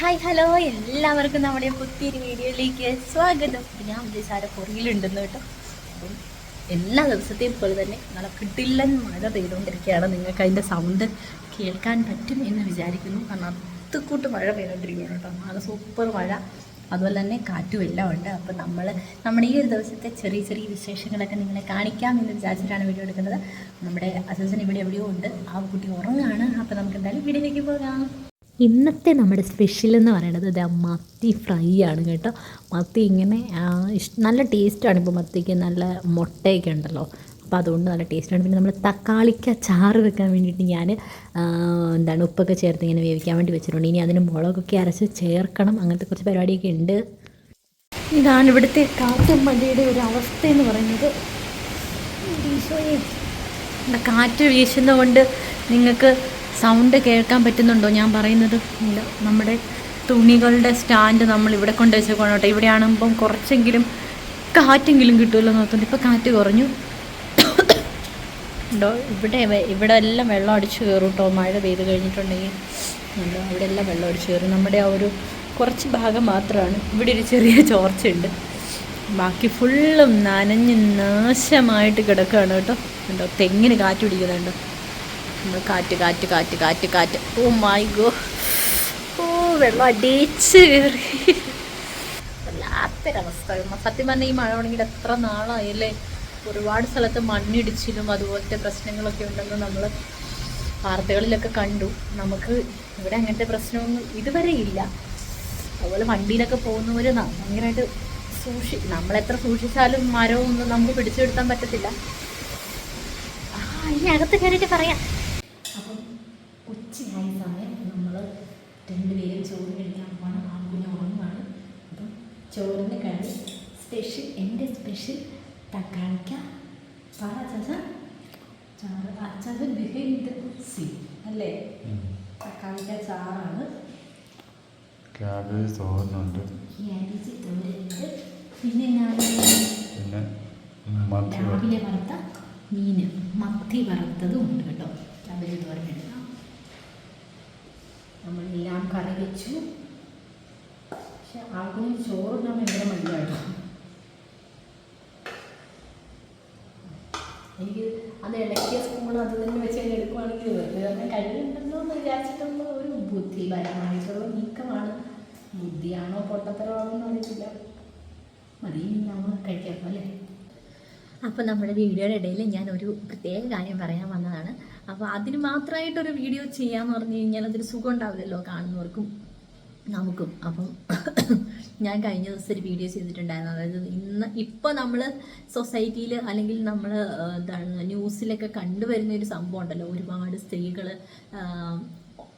Hi hello എല്ലാവർക്കും നമ്മുടെ പുതിയൊരു വീഡിയോയിലേക്ക് സ്വാഗതം. ഞാൻ വിജയസാര പുറകിലുണ്ടെന്ന് കേട്ടോ. അപ്പം എല്ലാ ദിവസത്തെയും പോലെ തന്നെ നല്ല കിട്ടില്ലൻ മഴ പെയ്തുകൊണ്ടിരിക്കുകയാണ്. നിങ്ങൾക്ക് അതിന്റെ സൗണ്ട് കേൾക്കാൻ പറ്റും എന്ന് വിചാരിക്കുന്നു. കാരണം അത്തുക്കൂട്ട് മഴ പെയ്തുകൊണ്ടിരിക്കുകയാണ് കേട്ടോ. നല്ല സൂപ്പർ മഴ. അതുപോലെ തന്നെ കാറ്റും എല്ലാം ഉണ്ട്. അപ്പം നമ്മൾ നമ്മുടെ ഈ ഒരു ദിവസത്തെ ചെറിയ ചെറിയ വിശേഷങ്ങളൊക്കെ നിങ്ങളെ കാണിക്കാം എന്ന് വിചാരിച്ചിട്ടാണ് വീഡിയോ എടുക്കുന്നത്. നമ്മുടെ അസസൻ ഇവിടെ എവിടെയോ ഉണ്ട്. ആ കുട്ടി ഉറങ്ങാണ് അപ്പോൾ നമുക്ക് എന്തായാലും വീഡിയോയിലേക്ക് പോകാം. ഇന്നത്തെ നമ്മുടെ സ്പെഷ്യൽ എന്ന് പറയുന്നത് ഇത് മത്തി ഫ്രൈ ആണ് കേട്ടോ. മത്തി ഇങ്ങനെ നല്ല ടേസ്റ്റാണ് ഇപ്പോൾ മത്തിക്ക്. നല്ല മുട്ടയൊക്കെ ഉണ്ടല്ലോ. അപ്പോൾ അതുകൊണ്ട് നല്ല ടേസ്റ്റാണ് പിന്നെ നമ്മൾ തക്കാളിക്ക ചാറ് വെക്കാൻ വേണ്ടിയിട്ട് ഞാൻ എന്താണ് ഉപ്പൊക്കെ ചേർത്ത് ഇങ്ങനെ വേവിക്കാൻ വേണ്ടി വെച്ചിട്ടുണ്ട്. ഇനി അതിന് മുളകൊക്കെ അരച്ച് ചേർക്കണം. അങ്ങനത്തെ കുറച്ച് പരിപാടിയൊക്കെ ഉണ്ട്. ഇതാണ് ഇവിടുത്തെ കാറ്റും മഴയുടെ ഒരു അവസ്ഥ എന്ന് പറയുന്നത്. കാറ്റ് വീശുന്നതുകൊണ്ട് നിങ്ങൾക്ക് സൗണ്ട് കേൾക്കാൻ പറ്റുന്നുണ്ടോ? ഞാൻ പറയുന്നത് ഇല്ല. നമ്മുടെ തുണികളുടെ സ്റ്റാൻഡ് നമ്മൾ ഇവിടെ കൊണ്ട് വെച്ചേക്കണം കേട്ടോ. കുറച്ചെങ്കിലും കാറ്റെങ്കിലും കിട്ടുമല്ലോ നോക്കുന്നുണ്ട് ഇപ്പോൾ കാറ്റ് കുറഞ്ഞു. ഉണ്ടോ? ഇവിടെ ഇവിടെ എല്ലാം വെള്ളം അടിച്ചു കയറും കേട്ടോ. മഴ പെയ്ത് കഴിഞ്ഞിട്ടുണ്ടെങ്കിൽ ഉണ്ടോ? അവിടെ എല്ലാം വെള്ളം അടിച്ചു കയറും. നമ്മുടെ ആ ഒരു കുറച്ച് ഭാഗം മാത്രമാണ്. ഇവിടെ ഒരു ചെറിയ ചോർച്ചയുണ്ട് ബാക്കി ഫുള്ളും നനഞ്ഞ് നാശമായിട്ട് കിടക്കുകയാണ് കേട്ടോ. ഉണ്ടോ? തെങ്ങിന് കാറ്റ് പിടിക്കുന്നുണ്ട്. നമ്മൾ കാറ്റ് കാറ്റ് കാറ്റ് കാറ്റ് കാറ്റ്. ഓ മൈ ഗോ ഓ വെള്ളം അടിച്ച് കയറി വല്ലാത്തൊരവസ്ഥ. സത്യം പറഞ്ഞാൽ ഈ മഴ ഉണ്ടെങ്കിൽ എത്ര നാളായല്ലേ? ഒരുപാട് സ്ഥലത്ത് മണ്ണിടിച്ചിലും അതുപോലത്തെ പ്രശ്നങ്ങളൊക്കെ ഉണ്ടെന്ന് നമ്മൾ വാർത്തകളിലൊക്കെ കണ്ടു. നമുക്ക് ഇവിടെ അങ്ങനത്തെ പ്രശ്നമൊന്നും ഇതുവരെ ഇല്ല. അതുപോലെ വണ്ടിയിലൊക്കെ പോകുന്നവർ ഭയങ്കരമായിട്ട് സൂക്ഷി നമ്മളെത്ര സൂക്ഷിച്ചാലും മരവും ഒന്നും നമുക്ക് പിടിച്ചെടുത്താൻ പറ്റത്തില്ല. ആ ഇനി അകത്ത് കയറിയിട്ട് പറയാം. ഉച്ചയായ സമയം നമ്മൾ രണ്ടുപേരും ചോറ് കഴിക്കാൻ പോകണം ആ കുഞ്ഞ് ഉറങ്ങുവാണ്. അപ്പം ചോറിന് കറി സ്പെഷ്യൽ എന്റെ സ്പെഷ്യൽ തക്കാളിക്ക. പറ ചാച്ച ചാറ് അച്ചാച്ച ബിഹൈൻഡ് സി അല്ലേ? തക്കാളിക്ക ചാറാണ്. ക്യാബേജ് ക്യാബേജ് തോരനുണ്ട് പിന്നെ ഞാൻ പിന്നെ രാവിലെ വറുത്ത മീൻ മത്തി വറുത്തതും ഉണ്ട് കേട്ടോ. രാവിലെ തോരനെടുക്കാം നമ്മളെല്ലാം കറി വെച്ചു. പക്ഷെ ആൾക്കും ചോറിനാൻ ഭയങ്കര മടിയാ കേട്ടോ എനിക്ക് അത് ഇളക്കിയ സ്പൂൺ അത് തന്നെ വെച്ച് കഴിഞ്ഞ് എടുക്കുവാണെങ്കിൽ വെറുതെ കഴിയുന്നുണ്ടല്ലോ എന്ന് വിചാരിച്ചിട്ടുള്ള ഒരു ബുദ്ധിപരമായിട്ടുള്ള നീക്കമാണ്. ബുദ്ധിയാണോ പൊട്ടത്തരമാണോ എന്ന് അറിയിച്ചില്ല മതി നമ്മൾ കഴിക്കാം അല്ലേ? അപ്പോൾ നമ്മുടെ വീഡിയോയുടെ ഇടയിൽ ഞാൻ ഒരു പ്രത്യേക കാര്യം പറയാൻ വന്നതാണ്. അപ്പോൾ അതിന് മാത്രമായിട്ടൊരു വീഡിയോ ചെയ്യാമെന്ന് പറഞ്ഞു കഴിഞ്ഞാൽ അതൊരു സുഖം ഉണ്ടാവില്ലല്ലോ കാണുന്നവർക്കും നമുക്കും. അപ്പം ഞാൻ കഴിഞ്ഞ ദിവസം ഒരു വീഡിയോ ചെയ്തിട്ടുണ്ടായിരുന്നു. അതായത് ഇന്ന് ഇപ്പോൾ നമ്മൾ സൊസൈറ്റിയിൽ അല്ലെങ്കിൽ നമ്മൾ എന്താണ് ന്യൂസിലൊക്കെ കണ്ടുവരുന്ന ഒരു സംഭവം ഉണ്ടല്ലോ. ഒരുപാട് സ്ത്രീകൾ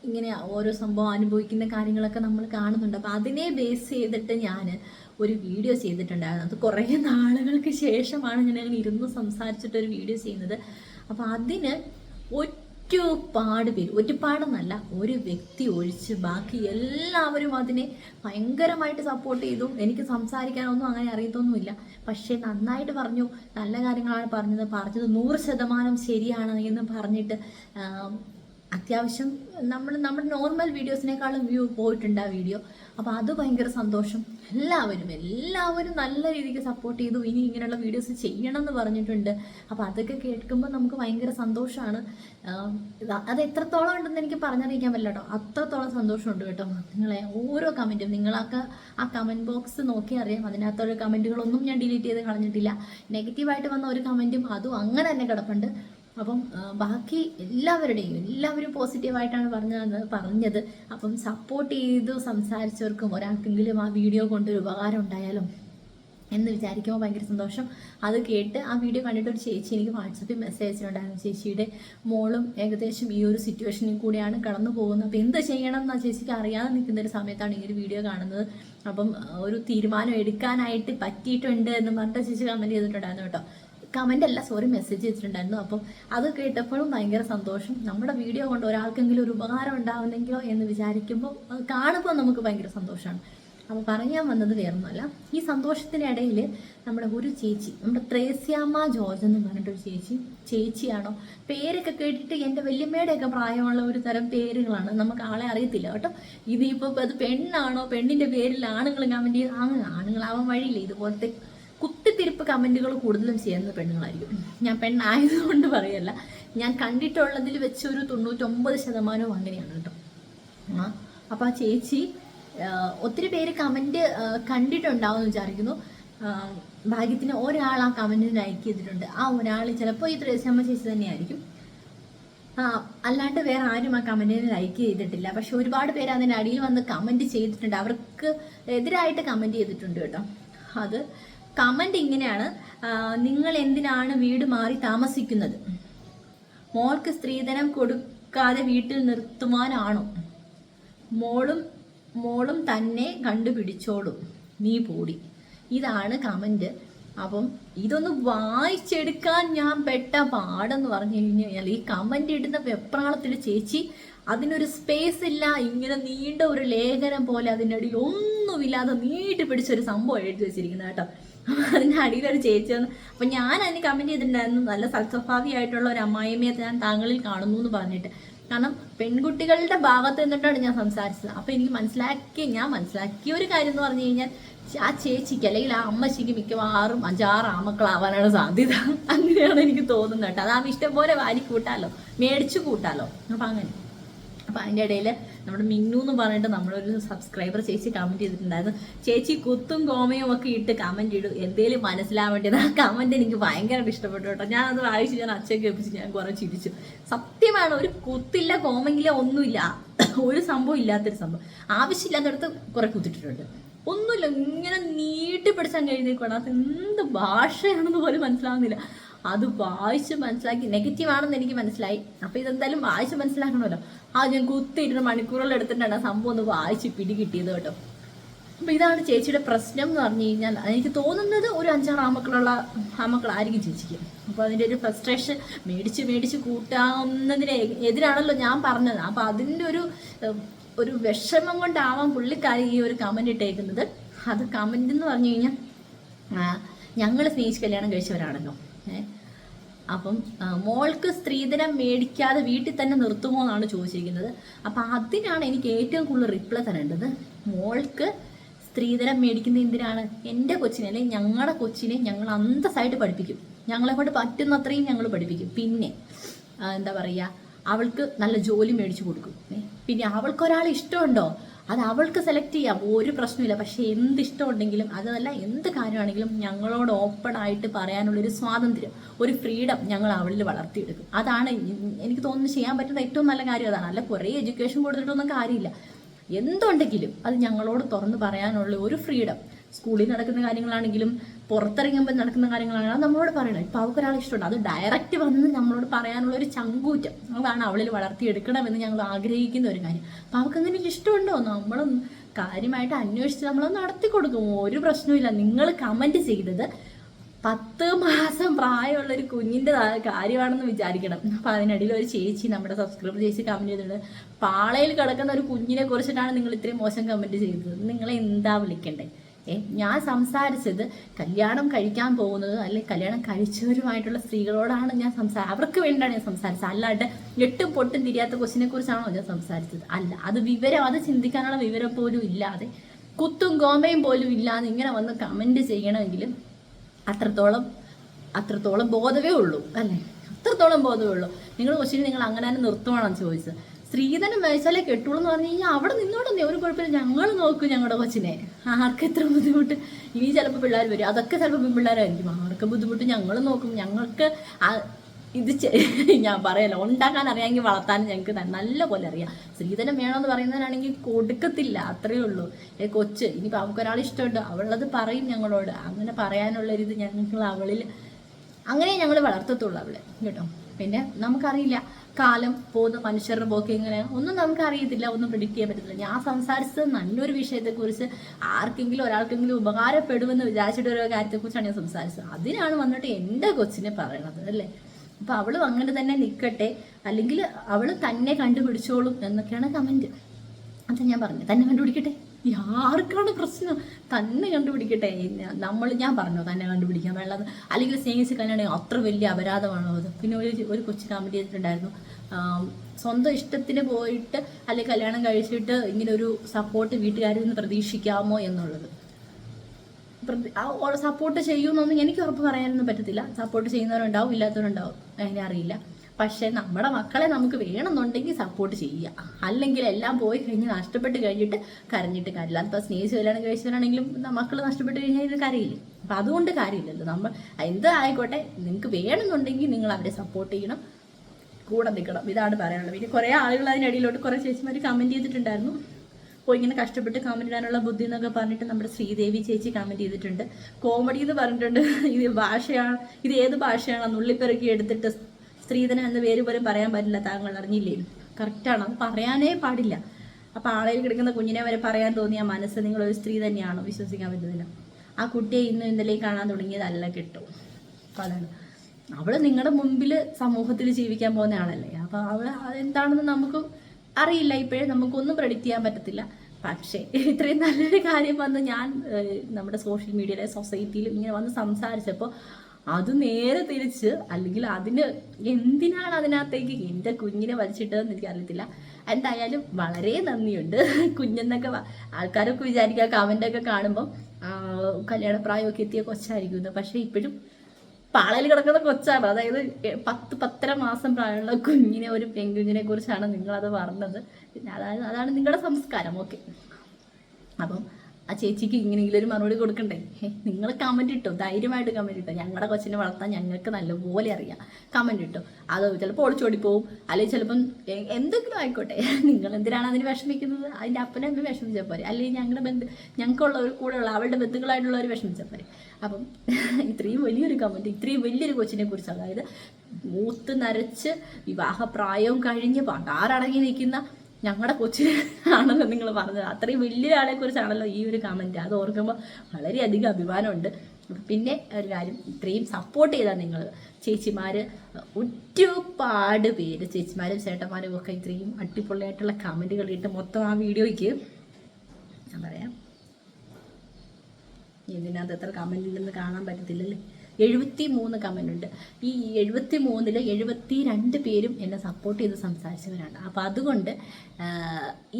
ഇങ്ങനെ ഓരോ സംഭവം അനുഭവിക്കുന്ന കാര്യങ്ങളൊക്കെ നമ്മൾ കാണുന്നുണ്ട്. അപ്പോൾ അതിനെ ബേസ് ചെയ്തിട്ട് ഞാൻ ഒരു വീഡിയോ ചെയ്തിട്ടുണ്ടായിരുന്നു. അത് കുറേ നാളുകൾക്ക് ശേഷമാണ് ഞാൻ അങ്ങനെ ഇരുന്ന് സംസാരിച്ചിട്ട് ഒരു വീഡിയോ ചെയ്യുന്നത്. അപ്പോൾ അതിന് ഒരുപാട് പേര് ഒരുപാടെന്നല്ല ഒരു വ്യക്തി ഒഴിച്ച് ബാക്കി എല്ലാവരും അതിനെ ഭയങ്കരമായിട്ട് സപ്പോർട്ട് ചെയ്തു. എനിക്ക് സംസാരിക്കാനൊന്നും അങ്ങനെ അറിയത്തൊന്നുമില്ല. പക്ഷേ നന്നായിട്ട് പറഞ്ഞു നല്ല കാര്യങ്ങളാണ് പറഞ്ഞത്. പറഞ്ഞത് നൂറ് ശതമാനം ശരിയാണ് എന്ന് പറഞ്ഞിട്ട് അത്യാവശ്യം നമ്മൾ നമ്മുടെ നോർമൽ വീഡിയോസിനേക്കാളും വ്യൂ പോയിട്ടുണ്ട് ആ വീഡിയോ അപ്പോൾ അത് ഭയങ്കര സന്തോഷം. എല്ലാവരും എല്ലാവരും നല്ല രീതിക്ക് സപ്പോർട്ട് ചെയ്തു. ഇനി ഇങ്ങനെയുള്ള വീഡിയോസ് ചെയ്യണം എന്ന് പറഞ്ഞിട്ടുണ്ട്. അപ്പോൾ അതൊക്കെ കേൾക്കുമ്പോൾ നമുക്ക് ഭയങ്കര സന്തോഷമാണ് അത് എത്രത്തോളം ഉണ്ടെന്ന് എനിക്ക് പറഞ്ഞറിയിക്കാൻ പറ്റില്ല കേട്ടോ. അത്രത്തോളം സന്തോഷമുണ്ട് കേട്ടോ. നിങ്ങളെ ഓരോ കമന്റും നിങ്ങളൊക്കെ ആ കമന്റ് ബോക്സ് നോക്കി അറിയാം. അതിനകത്തുള്ള കമന്റുകളൊന്നും ഞാൻ ഡിലീറ്റ് ചെയ്ത് കളഞ്ഞിട്ടില്ല. നെഗറ്റീവായിട്ട് വന്ന ഒരു കമന്റും അതും അങ്ങനെ തന്നെ കിടപ്പുണ്ട്. അപ്പം ബാക്കി എല്ലാവരുടെയും എല്ലാവരും പോസിറ്റീവായിട്ടാണ് പറഞ്ഞത് പറഞ്ഞത്. അപ്പം സപ്പോർട്ട് ചെയ്തു സംസാരിച്ചവർക്കും ഒരാൾക്കെങ്കിലും ആ വീഡിയോ കൊണ്ടൊരു ഉപകാരം ഉണ്ടായാലും എന്ന് വിചാരിക്കുമ്പോൾ ഭയങ്കര സന്തോഷം. അത് കേട്ട് ആ വീഡിയോ കണ്ടിട്ട് ഒരു ചേച്ചി എനിക്ക് വാട്സപ്പിൽ മെസ്സേജ് അയച്ചിട്ടുണ്ടായിരുന്നു. ചേച്ചിയുടെ മോളും ഏകദേശം ഈ ഒരു സിറ്റുവേഷനിൽ കൂടിയാണ് കടന്നു പോകുന്നത്. അപ്പോൾ എന്ത് ചെയ്യണം എന്ന് ചേച്ചിക്ക് അറിയാതെ നിൽക്കുന്ന ഒരു സമയത്താണ് ഈ ഒരു വീഡിയോ കാണുന്നത്. അപ്പം ഒരു തീരുമാനം എടുക്കാനായിട്ട് പറ്റിയിട്ടുണ്ട് എന്ന് പറഞ്ഞിട്ട് ചേച്ചി കമന്റ് ചെയ്തിട്ടുണ്ടായിരുന്നു കേട്ടോ. കമന്റ് അല്ല സോറി മെസ്സേജ് ചെയ്തിട്ടുണ്ടായിരുന്നു അപ്പം അത് കേട്ടപ്പോഴും ഭയങ്കര സന്തോഷം. നമ്മുടെ വീഡിയോ കൊണ്ട് ഒരാൾക്കെങ്കിലും ഒരു ഉപകാരം ഉണ്ടാവുന്നെങ്കിലോ എന്ന് വിചാരിക്കുമ്പോൾ കാണുമ്പോൾ നമുക്ക് ഭയങ്കര സന്തോഷമാണ്. അപ്പോൾ പറയാൻ വന്നത് വേറൊന്നുമല്ല. ഈ സന്തോഷത്തിനിടയിൽ നമ്മുടെ ഒരു ചേച്ചി നമ്മുടെ ത്രേസ്യാമ്മ ജോർജ് എന്ന് പറഞ്ഞിട്ടൊരു ചേച്ചി ചേച്ചിയാണോ? പേരൊക്കെ കേട്ടിട്ട് എന്റെ വല്യമ്മയുടെയൊക്കെ പ്രായമുള്ള ഒരു തരം പേരുകളാണ്. നമുക്ക് ആളെ അറിയത്തില്ല കേട്ടോ. ഇതിപ്പോൾ അത് പെണ്ണാണോ? പെണ്ണിന്റെ പേരിൽ ആണുങ്ങൾ കമന്റ് ചെയ്ത് ആണുങ്ങളാവാൻ വഴിയില്ല. ഇതുപോലത്തെ കുത്തിത്തിരിപ്പ് കമന്റുകൾ കൂടുതലും ചെയ്യുന്നത് പെണ്ണുങ്ങളായിരിക്കും. ഞാൻ പെണ്ണായതുകൊണ്ട് പറയല്ല. ഞാൻ കണ്ടിട്ടുള്ളതിൽ വെച്ച് ഒരു തൊണ്ണൂറ്റൊമ്പത് ശതമാനവും അങ്ങനെയാണ് കേട്ടോ. ആ അപ്പോൾ ആ ചേച്ചി ഒത്തിരി പേര് കമന്റ് കണ്ടിട്ടുണ്ടാവുമെന്ന് വിചാരിക്കുന്നു. ഭാഗ്യത്തിന് ഒരാൾ ആ കമന്റിന് ലൈക്ക് ചെയ്തിട്ടുണ്ട്. ആ ഒരാൾ ചിലപ്പോൾ ഈ ത്രേസ്യാമ്മ ചേച്ചി തന്നെയായിരിക്കും. അല്ലാണ്ട് വേറെ ആരും ആ കമന്റിന് ലൈക്ക് ചെയ്തിട്ടില്ല. പക്ഷെ ഒരുപാട് പേര് അതിന്റെ അടിയിൽ വന്ന് കമന്റ് ചെയ്തിട്ടുണ്ട്. അവർക്ക് എതിരായിട്ട് കമന്റ് ചെയ്തിട്ടുണ്ട് കേട്ടോ. അത് കമന്റ് ഇങ്ങനെയാണ് നിങ്ങൾ എന്തിനാണ് വീട് മാറി താമസിക്കുന്നത്? മോൾക്ക് സ്ത്രീധനം കൊടുക്കാതെ വീട്ടിൽ നിർത്തുവാനാണോ? മോളും മോളും തന്നെ കണ്ടുപിടിച്ചോളും. നീ പൂടി. ഇതാണ് കമന്റ് അപ്പം ഇതൊന്ന് വായിച്ചെടുക്കാൻ ഞാൻ പെട്ട പാടെന്ന് പറഞ്ഞു കഴിഞ്ഞു കഴിഞ്ഞാൽ ഈ കമന്റ് ഇടുന്ന വെപ്രാളത്തിൽ ചേച്ചി അതിനൊരു സ്പേസ് ഇല്ല. ഇങ്ങനെ നീണ്ട ഒരു ലേഖനം പോലെ അതിന്റെ അടിയിൽ ഒന്നുമില്ലാതെ നീട്ടി പിടിച്ചൊരു സംഭവം എഴുതി വെച്ചിരിക്കുന്നത് കേട്ടോ. അതിന്റെ ഒരു ചേച്ചി വന്ന് അപ്പം ഞാൻ അതിന് കമന്റ് ചെയ്തിട്ടുണ്ടായിരുന്നു. നല്ല സൽസ്വഭാവിയായിട്ടുള്ള ഒരു അമ്മായിമ്മയെ ഞാൻ താങ്കളിൽ കാണുന്നു എന്ന് പറഞ്ഞിട്ട്. കാരണം പെൺകുട്ടികളുടെ ഭാഗത്ത് നിന്നിട്ടാണ് ഞാൻ സംസാരിച്ചത്. അപ്പോൾ എനിക്ക് മനസ്സിലാക്കി ഞാൻ മനസ്സിലാക്കിയ ഒരു കാര്യം എന്ന് പറഞ്ഞു കഴിഞ്ഞാൽ ആ ചേച്ചിക്ക് അല്ലെങ്കിൽ ആ അമ്മച്ചിക്ക് മിക്കവാറും അഞ്ചാറ് ആമക്കളാവാനാണ് സാധ്യത അങ്ങനെയാണ് എനിക്ക് തോന്നുന്നത് കേട്ടോ. അതാകുമ്പോൾ ഇഷ്ടം പോലെ വാരി കൂട്ടാലോ മേടിച്ചു കൂട്ടാലോ. അപ്പം അങ്ങനെ. അപ്പം അതിന്റെ ഇടയിൽ നമ്മുടെ മിന്നു എന്ന് പറഞ്ഞിട്ട് നമ്മളൊരു സബ്സ്ക്രൈബർ ചേച്ചി കമന്റ് ചെയ്തിട്ടുണ്ടായിരുന്നു. ചേച്ചി കുത്തും കോമയും ഒക്കെ ഇട്ട് കമന്റ് ഇടും. എന്തേലും മനസ്സിലാൻ വേണ്ടിയത് ആ കമന്റ് എനിക്ക് ഭയങ്കരമായിട്ട് ഇഷ്ടപ്പെട്ടു കേട്ടോ. ഞാൻ അത് വായിച്ച് ഞാൻ അച്ഛൻ കേൾപ്പിച്ച് ഞാൻ കുറേ ചിരിച്ചു. സത്യമാണ് ഒരു കുത്തില്ല കോമെങ്കില ഒന്നുമില്ല. ഒരു സംഭവം ഇല്ലാത്തൊരു സംഭവം. ആവശ്യമില്ലാത്തടത്ത് കുറേ കുത്തിട്ടിട്ടുണ്ട്. ഒന്നുമില്ല ഇങ്ങനെ നീട്ടി പിടിച്ചാൽ കഴിഞ്ഞേക്കണം അത് എന്ത് ഭാഷയാണെന്ന് പോലും മനസ്സിലാവുന്നില്ല. അത് വായിച്ച് മനസ്സിലാക്കി. നെഗറ്റീവ് ആണെന്ന് എനിക്ക് മനസ്സിലായി. അപ്പോൾ ഇതെന്തായാലും വായിച്ച് മനസ്സിലാക്കണമല്ലോ. ആ ഞാൻ കുത്തിയിട്ട് മണിക്കൂറുകൾ എടുത്തിട്ടാണ് സംഭവം ഒന്ന് വായിച്ച് പിടികിട്ടിയത് കേട്ടോ. അപ്പോൾ ഇതാണ് ചേച്ചിയുടെ പ്രശ്നം എന്ന് പറഞ്ഞു കഴിഞ്ഞാൽ എനിക്ക് തോന്നുന്നത് ഒരു അഞ്ചാറ് ആമക്കളുള്ള ആമക്കളായിരിക്കും ചേച്ചിക്ക്. അപ്പോൾ അതിന്റെ ഒരു ഫ്രസ്ട്രേഷൻ മേടിച്ച് മേടിച്ച് കൂട്ടാവുന്നതിന് എതിരാണല്ലോ ഞാൻ പറഞ്ഞത്. അപ്പോൾ അതിന്റെ ഒരു ഒരു വിഷമം കൊണ്ടാവാം പുള്ളിക്കാരി ഈ ഒരു കമന്റ് ഇട്ടേക്കുന്നത്. അത് കമന്റ് എന്ന് പറഞ്ഞു കഴിഞ്ഞാൽ ഞങ്ങൾ സ്നേഹിച്ച് കല്യാണം കഴിച്ചവരാണല്ലോ. ഏഹ് അപ്പം മോൾക്ക് സ്ത്രീധനം മേടിക്കാതെ വീട്ടിൽ തന്നെ നിർത്തുമോ എന്നാണ് ചോദിച്ചിരിക്കുന്നത്. അപ്പം അതിനാണ് എനിക്ക് ഏറ്റവും കൂടുതൽ റിപ്ലൈ തരേണ്ടത്. മോൾക്ക് സ്ത്രീധനം മേടിക്കുന്ന എന്തിനാണ്? എന്റെ കൊച്ചിനെ അല്ലെങ്കിൽ ഞങ്ങളുടെ കൊച്ചിനെ ഞങ്ങൾ അന്തസ്സായിട്ട് പഠിപ്പിക്കും. ഞങ്ങളെ കൊണ്ട് പറ്റുന്നത്രയും ഞങ്ങൾ പഠിപ്പിക്കും. പിന്നെ എന്താ പറയുക അവൾക്ക് നല്ല ജോലി മേടിച്ചു കൊടുക്കും. പിന്നെ അവൾക്ക് ഇഷ്ടമുണ്ടോ? അത് അവൾക്ക് സെലക്ട് ചെയ്യാം. ഒരു പ്രശ്നമില്ല പക്ഷേ എന്ത് ഇഷ്ടമുണ്ടെങ്കിലും അതല്ല എന്ത് കാര്യമാണെങ്കിലും ഞങ്ങളോട് ഓപ്പൺ ആയിട്ട് പറയാനുള്ളൊരു സ്വാതന്ത്ര്യം ഒരു ഫ്രീഡം ഞങ്ങൾ അവളിൽ വളർത്തിയെടുക്കും. അതാണ് എനിക്ക് തോന്നുന്നു ചെയ്യാൻ പറ്റുന്ന ഏറ്റവും നല്ല കാര്യം അതാണ്. അല്ല കുറേ എഡ്യൂക്കേഷൻ കൊടുത്തിട്ടൊന്നും കാര്യമില്ല. എന്തുണ്ടെങ്കിലും അത് ഞങ്ങളോട് തുറന്ന് പറയാനുള്ള ഒരു ഫ്രീഡം സ്കൂളിൽ നടക്കുന്ന കാര്യങ്ങളാണെങ്കിലും പുറത്തിറങ്ങുമ്പോൾ നടക്കുന്ന കാര്യങ്ങളാണ് നമ്മളോട് പറയണം. ഇപ്പം അവൾക്ക് ഒരാൾ ഇഷ്ടമുണ്ട്. അത് ഡയറക്റ്റ് വന്ന് നമ്മളോട് പറയാനുള്ള ഒരു ചങ്കൂറ്റം. അതാണ് അവളിൽ വളർത്തിയെടുക്കണമെന്ന് ഞങ്ങൾ ആഗ്രഹിക്കുന്ന ഒരു കാര്യം. അപ്പം അവൾക്ക് അങ്ങനെ ഇഷ്ടമുണ്ടോ? നമ്മൾ കാര്യമായിട്ട് അന്വേഷിച്ച് നമ്മൾ നടത്തി കൊടുക്കും. ഒരു പ്രശ്നവുമില്ല. നിങ്ങൾ കമന്റ് ചെയ്തത് പത്ത് മാസം പ്രായമുള്ള ഒരു കുഞ്ഞിന്റെ കാര്യമാണെന്ന് വിചാരിക്കണം. അപ്പം അതിനിടയിൽ ഒരു ചേച്ചി നമ്മുടെ സബ്സ്ക്രൈബർ ചേച്ചി കമന്റ് ചെയ്തിട്ടുണ്ട്. പാളയിൽ കിടക്കുന്ന ഒരു കുഞ്ഞിനെ കുറിച്ചിട്ടാണ് നിങ്ങൾ ഇത്രയും മോശം കമന്റ് ചെയ്തത്. നിങ്ങളെ എന്താ വിളിക്കണ്ടേ? ഞാൻ സംസാരിച്ചത് കല്യാണം കഴിക്കാൻ പോകുന്നത് അല്ലെങ്കിൽ കല്യാണം കഴിച്ചവരുമായിട്ടുള്ള സ്ത്രീകളോടാണ് ഞാൻ സംസാ അവർക്ക് വേണ്ടിയാണ് ഞാൻ സംസാരിച്ചത്. അല്ലാണ്ട് എട്ടും പൊട്ടും തിരിയാത്ത കൊച്ചിനെ കുറിച്ചാണോ ഞാൻ സംസാരിച്ചത്? അല്ല അത് വിവരം അത് ചിന്തിക്കാനുള്ള വിവരം പോലും ഇല്ലാതെ കുത്തും ഗോമയും പോലും ഇല്ലാതെ ഇങ്ങനെ വന്ന് കമന്റ് ചെയ്യണമെങ്കിൽ അത്രത്തോളം അത്രത്തോളം ബോധവേ ഉള്ളൂ അല്ലേ? അത്രത്തോളം ബോധമേ ഉള്ളൂ. നിങ്ങൾ കൊച്ചിനെ നിങ്ങൾ അങ്ങനെ തന്നെ നിർത്തുവാണെന്ന് ചോദിച്ചത്. സ്ത്രീധനം വയസ്സാലേ കെട്ടുള്ളൂ എന്ന് പറഞ്ഞു കഴിഞ്ഞാൽ അവിടെ നിന്നോടൊന്നേ ഒരു കുഴപ്പമില്ല. ഞങ്ങൾ നോക്കും ഞങ്ങളുടെ കൊച്ചിനെ. ആർക്ക് എത്ര ബുദ്ധിമുട്ട്? ഇനി ചിലപ്പോൾ പിള്ളേർ വരും. അതൊക്കെ ചിലപ്പോൾ പെൺപിള്ളേരായിരിക്കും. ആർക്ക് ബുദ്ധിമുട്ട്? ഞങ്ങൾ നോക്കും. ഞങ്ങൾക്ക് ഇത് ഞാൻ പറയല്ലോ. ഉണ്ടാക്കാൻ അറിയാമെങ്കിൽ വളർത്താനും ഞങ്ങൾക്ക് നല്ല പോലെ അറിയാം. സ്ത്രീധനം വേണമെന്ന് പറയുന്നതിനാണെങ്കിൽ കൊടുക്കത്തില്ല. അത്രയേ ഉള്ളൂ. ഏ കൊച്ച് ഇനിയിപ്പോൾ അവൾക്കൊരാൾ ഇഷ്ടമുണ്ട്. അവളത് പറയും ഞങ്ങളോട്. അങ്ങനെ പറയാനുള്ളൊരിത് ഞങ്ങൾ അവളിൽ അങ്ങനെ ഞങ്ങൾ വളർത്തത്തുള്ളൂ അവളെ. കേട്ടോ? പിന്നെ നമുക്കറിയില്ല. കാലം പോകുന്ന മനുഷ്യരുടെ പോക്ക് എങ്ങനെ? ഒന്നും നമുക്ക് അറിയത്തില്ല ഒന്നും പ്രിഡിക്റ്റ് ചെയ്യാൻ പറ്റത്തില്ല. ഞാൻ സംസാരിച്ചത് നല്ലൊരു വിഷയത്തെക്കുറിച്ച് ആർക്കെങ്കിലും ഒരാൾക്കെങ്കിലും ഉപകാരപ്പെടുമെന്ന് വിചാരിച്ചിട്ട് ഒരു കാര്യത്തെക്കുറിച്ചാണ് ഞാൻ സംസാരിച്ചത്. അതിനാണ് വന്നിട്ട് എന്റെ കൊച്ചിനെ പറയണത് അല്ലേ? അപ്പോൾ അവളും അങ്ങനെ തന്നെ നിൽക്കട്ടെ അല്ലെങ്കിൽ അവൾ തന്നെ കണ്ടുപിടിച്ചോളും എന്നൊക്കെയാണ് കമന്റ്. അത് ഞാൻ പറഞ്ഞു തന്നെ കണ്ടുപിടിക്കട്ടെ. ആർക്കാണ് പ്രശ്നം? തന്നെ കണ്ടുപിടിക്കട്ടെ. നമ്മൾ ഞാൻ പറഞ്ഞു തന്നെ കണ്ടുപിടിക്കാൻ വെള്ളം അല്ലെങ്കിൽ സ്നേഹിച്ച് കല്യാണം അത്ര വലിയ അപരാധമാണോ അത്? പിന്നെ ഒരു ഒരു കൊച്ചു കമന്റ് ചെയ്തിട്ടുണ്ടായിരുന്നു. സ്വന്തം ഇഷ്ടത്തിന് പോയിട്ട് അല്ലെങ്കിൽ കല്യാണം കഴിച്ചിട്ട് ഇങ്ങനെ ഒരു സപ്പോർട്ട് വീട്ടുകാരിൽ നിന്ന് പ്രതീക്ഷിക്കാമോ എന്നുള്ളത്. സപ്പോർട്ട് ചെയ്യുമെന്നൊന്നും എനിക്ക് ഉറപ്പ് പറയാനൊന്നും പറ്റത്തില്ല. സപ്പോർട്ട് ചെയ്യുന്നവരുണ്ടാവും ഇല്ലാത്തവരുണ്ടാവും. അതിനെ അറിയില്ല. പക്ഷേ നമ്മുടെ മക്കളെ നമുക്ക് വേണമെന്നുണ്ടെങ്കിൽ സപ്പോർട്ട് ചെയ്യുക. അല്ലെങ്കിൽ എല്ലാം പോയി കഴിഞ്ഞ് നഷ്ടപ്പെട്ട് കഴിഞ്ഞിട്ട് കരഞ്ഞിട്ട് കാര്യമില്ല. അതിപ്പോൾ സ്നേഹിച്ച് കല്യാണം കഴിച്ചവരാണെങ്കിലും മക്കൾ നഷ്ടപ്പെട്ട് കഴിഞ്ഞാൽ ഇത് കാര്യമില്ല അപ്പം അതുകൊണ്ട് കാര്യമില്ലല്ലോ. നമ്മൾ എന്ത് ആയിക്കോട്ടെ നിങ്ങൾക്ക് വേണമെന്നുണ്ടെങ്കിൽ നിങ്ങൾ അവരെ സപ്പോർട്ട് ചെയ്യണം. കൂടെ നിൽക്കണം. ഇതാണ് പറയാനുള്ളത്. പിന്നെ കുറേ ആളുകൾ അതിനിടയിലോട്ട് കുറേ ചേച്ചിമാർ കമന്റ് ചെയ്തിട്ടുണ്ടായിരുന്നു. അപ്പോൾ ഇങ്ങനെ കഷ്ടപ്പെട്ട് കമന്റ് ഇടാനുള്ള ബുദ്ധി എന്നൊക്കെ പറഞ്ഞിട്ട് നമ്മുടെ ശ്രീദേവി ചേച്ചി കമന്റ് ചെയ്തിട്ടുണ്ട്. കോമഡി എന്ന് പറഞ്ഞിട്ടുണ്ട്. ഇത് ഭാഷയാണ് ഇത് ഏത് ഭാഷയാണ്? നുള്ളിപ്പിറക്കി എടുത്തിട്ട് സ്ത്രീധനം എന്ന പേര് പോലും പറയാൻ പറ്റില്ല താങ്കൾ അറിഞ്ഞില്ലേ? കറക്റ്റാണ് അത് പറയാനേ പാടില്ല. അപ്പോൾ ആളയിൽ കിടക്കുന്ന കുഞ്ഞിനെ വരെ പറയാൻ തോന്നിയ മനസ്സ് നിങ്ങൾ ഒരു സ്ത്രീ തന്നെയാണോ വിശ്വസിക്കാൻ പറ്റുന്നില്ല. ആ കുട്ടിയെ ഇന്നും ഇന്നലെ കാണാൻ തുടങ്ങിയതല്ല കിട്ടും. അപ്പോൾ അതാണ്. അവൾ നിങ്ങളുടെ മുമ്പിൽ സമൂഹത്തിൽ ജീവിക്കാൻ പോകുന്ന ആളല്ലേ. അപ്പോൾ അവൾ അതെന്താണെന്ന് നമുക്ക് അറിയില്ല. ഇപ്പോഴേ നമുക്കൊന്നും പ്രെഡിക്റ്റ് ചെയ്യാൻ പറ്റത്തില്ല. പക്ഷേ ഇത്രയും നല്ലൊരു കാര്യം വന്ന് ഞാൻ നമ്മുടെ സോഷ്യൽ മീഡിയയിലെ സൊസൈറ്റിയിൽ ഇങ്ങനെ വന്ന് സംസാരിച്ചപ്പോൾ അത് നേരെ തിരിച്ച് അല്ലെങ്കിൽ അതിന് എന്തിനാണ് അതിനകത്തേക്ക് എന്റെ കുഞ്ഞിനെ വലിച്ചിട്ടതെന്ന് എനിക്കറിയത്തില്ല എന്തായാലും വളരെ നന്ദിയുണ്ട്. കുഞ്ഞെന്നൊക്കെ ആൾക്കാരൊക്കെ വിചാരിക്കുക കമന്റൊക്കെ കാണുമ്പോൾ കല്യാണപ്രായമൊക്കെ എത്തിയ കൊച്ചായിരിക്കും എന്ന് പക്ഷേ ഇപ്പോഴും പാളയിൽ കിടക്കുന്ന കൊച്ചാണ്. അതായത് പത്ത് പത്തര മാസം പ്രായമുള്ള കുഞ്ഞിനെ ഒരു പെൺകുഞ്ഞിനെ കുറിച്ചാണ് നിങ്ങളത് പറഞ്ഞത്. അതായത് അതാണ് നിങ്ങളുടെ സംസ്കാരം. ഓക്കെ അപ്പം ആ ചേച്ചിക്ക് ഇങ്ങനെയെങ്കിലും ഒരു മറുപടി കൊടുക്കണ്ടേ? നിങ്ങൾ കമന്റ് ഇട്ടോ? ധൈര്യമായിട്ട് കമന്റ് ഇട്ടോ? ഞങ്ങളുടെ കൊച്ചിനെ വളർത്താൻ ഞങ്ങൾക്ക് നല്ലപോലെ അറിയാം. കമന്റ് ഇട്ടോ? അത് ചിലപ്പോൾ ഒളിച്ചോടി പോവും. അല്ലെങ്കിൽ ചിലപ്പം എന്തെങ്കിലും ആയിക്കോട്ടെ. നിങ്ങൾ എന്തിനാണ് അതിന് വിഷമിക്കുന്നത്? അതിന്റെ അപ്പനെ അമ്മ വിഷമിച്ചാൽ പോരെ. അല്ലെങ്കിൽ ഞങ്ങളുടെ ബന്ധു ഞങ്ങൾക്കുള്ള ഒരു കൂടെയുള്ള അവളുടെ ബന്ധുക്കളായിട്ടുള്ളവർ വിഷമിച്ചാൽ പോരെ. അപ്പം ഇത്രയും വലിയൊരു കമന്റ് ഇത്രയും വലിയൊരു കൊച്ചിനെ കുറിച്ച് അതായത് മൂത്ത് നരച്ച് വിവാഹപ്രായവും കഴിഞ്ഞ് പണ്ടാറടങ്ങി നിൽക്കുന്ന ഞങ്ങളുടെ കൊച്ചിന് ആണല്ലോ നിങ്ങൾ പറഞ്ഞത്. അത്രയും വലിയ ആളെ കുറിച്ചാണല്ലോ ഈ ഒരു കമന്റ് അത് ഓർക്കുമ്പോൾ വളരെയധികം അഭിമാനമുണ്ട്. പിന്നെ ഒരു കാര്യം ഇത്രയും സപ്പോർട്ട് ചെയ്താൽ നിങ്ങൾ ചേച്ചിമാർ ഒരുപാട് പേര് ചേച്ചിമാരും ചേട്ടന്മാരും ഒക്കെ ഇത്രയും അടിപൊളിയായിട്ടുള്ള കമന്റുകൾ ഇട്ട് മൊത്തം ആ വീഡിയോയ്ക്ക് ഞാൻ പറയാം. ഇതിനകത്ത് എത്ര കമന്റ് ഉണ്ടെന്ന് കാണാൻ പറ്റത്തില്ലല്ലേ? എഴുപത്തി മൂന്ന് കമന്റ് ഉണ്ട് ഈ എഴുപത്തി മൂന്നിൽ എഴുപത്തി രണ്ട് പേരും എന്നെ സപ്പോർട്ട് ചെയ്ത് സംസാരിച്ചവരാണ്. അപ്പോൾ അതുകൊണ്ട്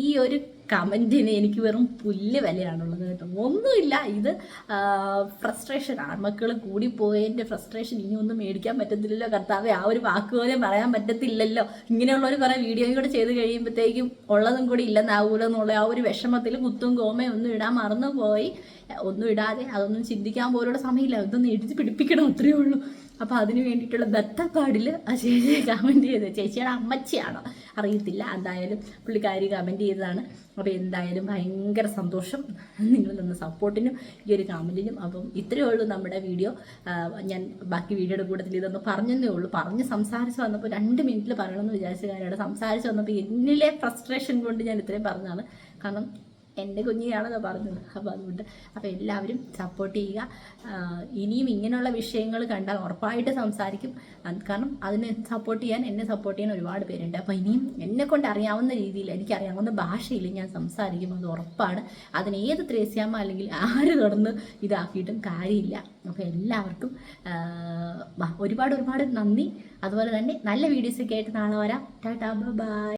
ഈ ഒരു കമന്റിന് എനിക്ക് വെറും പുല്ല് വിലയാണുള്ളത് കേട്ടോ. ഒന്നുമില്ല ഇത് ഫ്രസ്ട്രേഷൻ ആൺമക്കൾ കൂടിപ്പോയതിന്റെ ഫ്രസ്ട്രേഷൻ ഇനി ഒന്നും മേടിക്കാൻ പറ്റത്തില്ലല്ലോ കർത്താവെ. ആ ഒരു വാക്ക് പോലും പറയാൻ പറ്റത്തില്ലല്ലോ. ഇങ്ങനെയുള്ളൊരു കുറേ വീഡിയോയും കൂടെ ചെയ്ത് കഴിയുമ്പോഴത്തേക്കും ഉള്ളതും കൂടി ഇല്ലെന്നാവൂലോ എന്നുള്ള ആ ഒരു വിഷമത്തിൽ കുത്തും കോമയും ഒന്നും ഇടാൻ മറന്നു പോയി ഒന്നും ഇടാതെ അതൊന്നും ചിന്തിക്കാൻ പോലുള്ള സമയമില്ല. ഇതൊന്നും എഴുതി പിടിപ്പിക്കണം അത്രയേ ഉള്ളൂ. അപ്പോൾ അതിന് വേണ്ടിയിട്ടുള്ള ബത്തപ്പാടിൽ ആ ചേച്ചി കമന്റ് ചെയ്ത് ചേച്ചിയുടെ അമ്മച്ചിയാണോ? അറിയത്തില്ല. എന്തായാലും പുള്ളിക്കാരി കമന്റ് ചെയ്തതാണ്. അപ്പോൾ എന്തായാലും ഭയങ്കര സന്തോഷം നിങ്ങൾ തന്ന സപ്പോർട്ടിനും ഈ ഒരു കമന്റിനും അപ്പം ഇത്രയേ ഉള്ളൂ നമ്മുടെ വീഡിയോ. ഞാൻ ബാക്കി വീഡിയോയുടെ കൂട്ടത്തിൽ ഇതൊന്ന് പറഞ്ഞതേ ഉള്ളൂ. പറഞ്ഞ് സംസാരിച്ച് വന്നപ്പോൾ രണ്ട് മിനിറ്റിൽ പറയണമെന്ന് വിചാരിച്ച കാര്യമാണ് സംസാരിച്ച് വന്നപ്പോൾ എന്നിലെ ഫ്രസ്ട്രേഷൻ കൊണ്ട് ഞാൻ ഇത്രയും പറഞ്ഞതാണ്. കാരണം എന്റെ കുഞ്ഞിയാണെന്ന് പറഞ്ഞത്. അപ്പോൾ അതുകൊണ്ട് അപ്പോൾ എല്ലാവരും സപ്പോർട്ട് ചെയ്യുക. ഇനിയും ഇങ്ങനെയുള്ള വിഷയങ്ങൾ കണ്ടാൽ ഉറപ്പായിട്ട് സംസാരിക്കും. കാരണം അതിനെ സപ്പോർട്ട് ചെയ്യാൻ എന്നെ സപ്പോർട്ട് ചെയ്യാൻ ഒരുപാട് പേരുണ്ട്. അപ്പോൾ ഇനിയും എന്നെ കൊണ്ട് അറിയാവുന്ന രീതിയിൽ എനിക്ക് അറിയാവുന്ന ഭാഷയിൽ ഞാൻ സംസാരിക്കും. അത് ഉറപ്പാണ്. അതിന് ഏത് ത്രേസ്യാമ്മ അല്ലെങ്കിൽ ആര് തുടർന്ന് ഇതാക്കിയിട്ടും കാര്യമില്ല. അപ്പോൾ എല്ലാവർക്കും ഒരുപാട് ഒരുപാട് നന്ദി. അതുപോലെ തന്നെ നല്ല വീഡിയോസൊക്കെ ആയിട്ട് നാളെ വരാം. Tata bye.